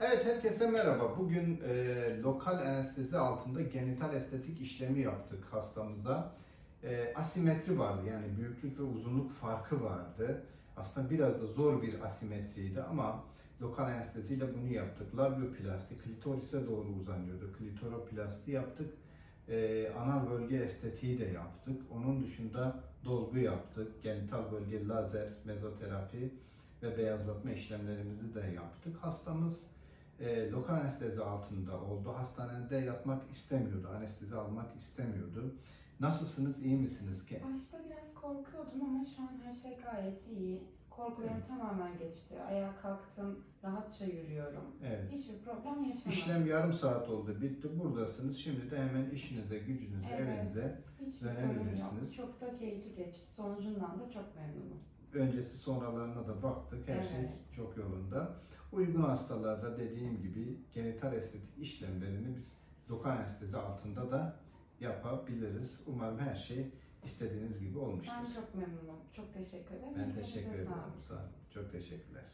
Evet herkese merhaba. Bugün e, lokal anestezi altında genital estetik işlemi yaptık hastamıza. E, asimetri vardı yani büyüklük ve uzunluk farkı vardı. Aslında biraz da zor bir asimetriydi ama lokal anesteziyle bunu yaptık. Labioplasti, klitorise doğru uzanıyordu. Klitoroplasti yaptık. E, anal bölge estetiği de yaptık. Onun dışında dolgu yaptık. Genital bölge lazer, mezoterapi ve beyazlatma işlemlerimizi de yaptık. Hastamız e, lokal anestezi altında oldu. Hastanede yatmak istemiyordu. Anestezi almak istemiyordu. Nasılsınız? iyi misiniz ki? Başta biraz korkuyordum ama şu an her şey gayet iyi. Korkularım Evet. tamamen geçti. Ayağa kalktım, rahatça yürüyorum. Evet. Hiçbir problem yaşamadım. İşlem yarım saat oldu. Bitti. Buradasınız. Şimdi de hemen işinize, gücünüze, Evet. evinize Hiçbir dönebilirsiniz. Çok da keyifli geçti. Sonucundan da çok memnunum. öncesi sonralarına da baktık. Her şey Evet. çok yolunda. Uygun hastalarda dediğim gibi genital estetik işlemlerini biz lokal anestezi altında da yapabiliriz. Umarım her şey istediğiniz gibi olmuştur. Ben çok memnunum. Çok teşekkür ederim. Ben teşekkür ederim. Sağ olun. Çok teşekkürler.